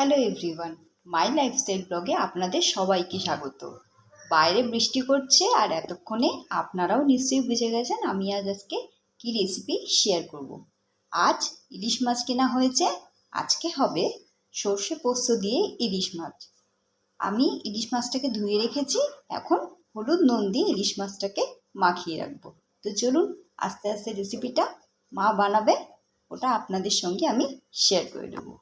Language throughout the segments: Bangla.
হ্যালো এভরিওয়ান মাই লাইফস্টাইল ব্লগে আপনাদের সবাইকে স্বাগত। বাইরে বৃষ্টি করছে আর এতক্ষণে আপনারাও নিশ্চয়ই বুঝে গেছেন আমি আজ আজকে কী রেসিপি শেয়ার করব। আজ ইলিশ মাছ কেনা হয়েছে, আজকে হবে সর্ষে পোস্ত দিয়ে ইলিশ মাছ। আমি ইলিশ মাছটাকে ধুয়ে রেখেছি, এখন হলুদ নুন দিয়ে ইলিশ মাছটাকে মাখিয়ে রাখব। তো চলুন আস্তে আস্তে রেসিপিটা মা বানাবে, ওটা আপনাদের সঙ্গে আমি শেয়ার করে দেবো।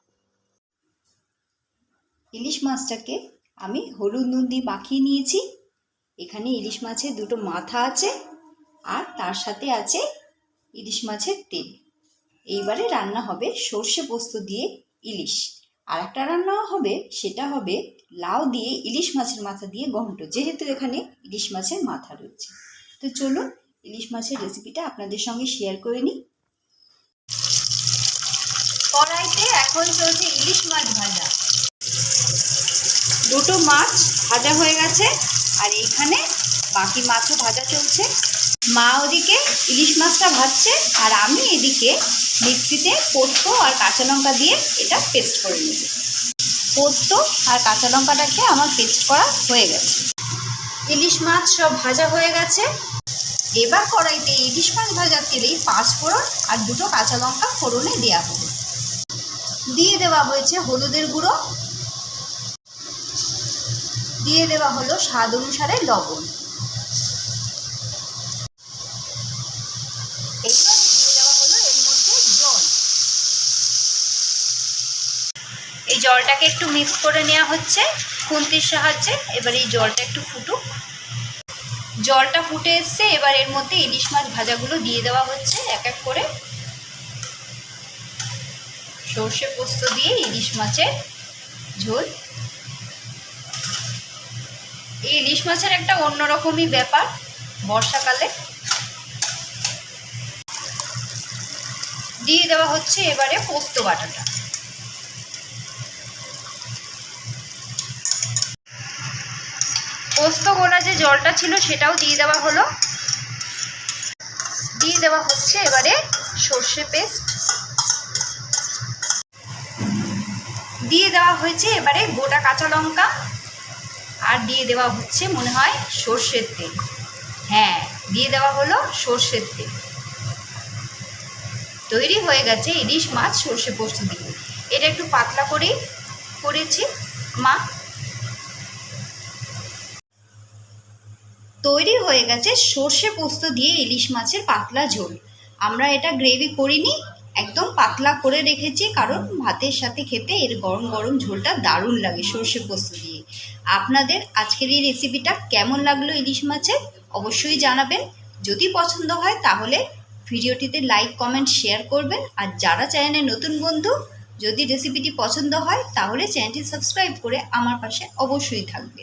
ইলিশ মাছটাকে আমি হলুদ নুন দিয়ে মাখিয়ে নিয়েছি। এখানে ইলিশ মাছের দুটো মাথা আছে আর তার সাথে আছে ইলিশ মাছের তেল। এইবারে রান্না হবে সর্ষে পোস্ত দিয়ে ইলিশ। আর একটা রান্না হবে, সেটা হবে লাউ দিয়ে ইলিশ মাছের মাথা দিয়ে ঘন্ট, যেহেতু এখানে ইলিশ মাছের মাথা রয়েছে। তো চলুন ইলিশ মাছের রেসিপিটা আপনাদের সঙ্গে শেয়ার করে নিই। কড়াইতে এখন চলছে ইলিশ মাছ ভাজা। দুটো মাছ ভাজা হয়ে গেছে আর এইখানে বাকি মাছও ভাজা চলছে। মা ওদিকে ইলিশ মাছটা ভাজছে আর আমি এদিকে মিক্সিতে পোস্ত আর কাঁচা লঙ্কা দিয়ে এটা পেস্ট করে নেব। পোস্ত আর কাঁচা লঙ্কাটাকে আমার পেস্ট করা হয়ে গেছে। ইলিশ মাছ সব ভাজা হয়ে গেছে। এবার কড়াইতে ইলিশ মাছ ভাজার তেলেই পাঁচ ফোড়ন আর দুটো কাঁচা লঙ্কা ফোড়নে দেওয়া হবে। দিয়ে দেওয়া হয়েছে হলুদের গুঁড়ো দিয়ে দেওয়া হলো স্বাদ অনুসারে লবণ। দিয়ে দেওয়া এর মধ্যে জল। এই জলটাকে একটু মিক্স করে নেওয়া হচ্ছে, খুন্তির সাহায্যে। এবার এই জলটা একটু ফুটুক। জলটা ফুটে এসছে, এবার এর মধ্যে ইলিশ মাছ ভাজাগুলো দিয়ে দেওয়া হচ্ছে এক এক করে। সর্ষে পোস্ত দিয়ে ইলিশ মাছের ঝোল। ইলিশ মাছের একটা অন্যরকমই ব্যাপার বর্ষাকালে। দিয়ে দেওয়া হচ্ছে এবারে পোস্ত বাটাটা। পোস্ত গোলা যে জলটা ছিল সেটাও দিয়ে দেওয়া হলো। দিয়ে দেওয়া হচ্ছে এবারে সর্ষে পেস্ট। দিয়ে দেওয়া হয়েছে এবারে গোটা কাঁচা লঙ্কা। আর দিয়ে দেওয়া হচ্ছে মনে হয় সর্ষের তেল। হ্যাঁ দিয়ে দেওয়া হলো সর্ষের তেল। তৈরি হয়ে গেছে ইলিশ মাছ সর্ষে পোস্ত দিয়ে। এটা একটু পাতলা করেই করেছি, মা। তৈরি হয়ে গেছে সর্ষে পোস্ত দিয়ে ইলিশ মাছের পাতলা ঝোল। আমরা এটা গ্রেভি করিনি একদম পাতলা করে রেখেছি, কারণ ভাতের সাথে খেতে এর গরম গরম ঝোলটা দারুণ লাগে সর্ষে পোস্ত দিয়ে। আপনাদের আজকের এই রেসিপিটা কেমন লাগল ইলিশ মাছের? অবশ্যই জানাবেন। যদি পছন্দ হয়, তাহলে ভিডিওটিতে লাইক কমেন্ট শেয়ার করবেন। আর যারা চ্যানেলে নতুন বন্ধু, যদি রেসিপিটি পছন্দ হয়, তাহলে চ্যানেলটি সাবস্ক্রাইব করে আমার পাশে অবশ্যই থাকবে।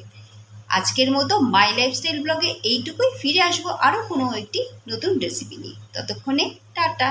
আজকের মতো মাই লাইফস্টাইল ব্লগে এইটুকুই। ফিরে আসব আরও কোনো একটি নতুন রেসিপি নিয়ে। ততক্ষণে টাটা।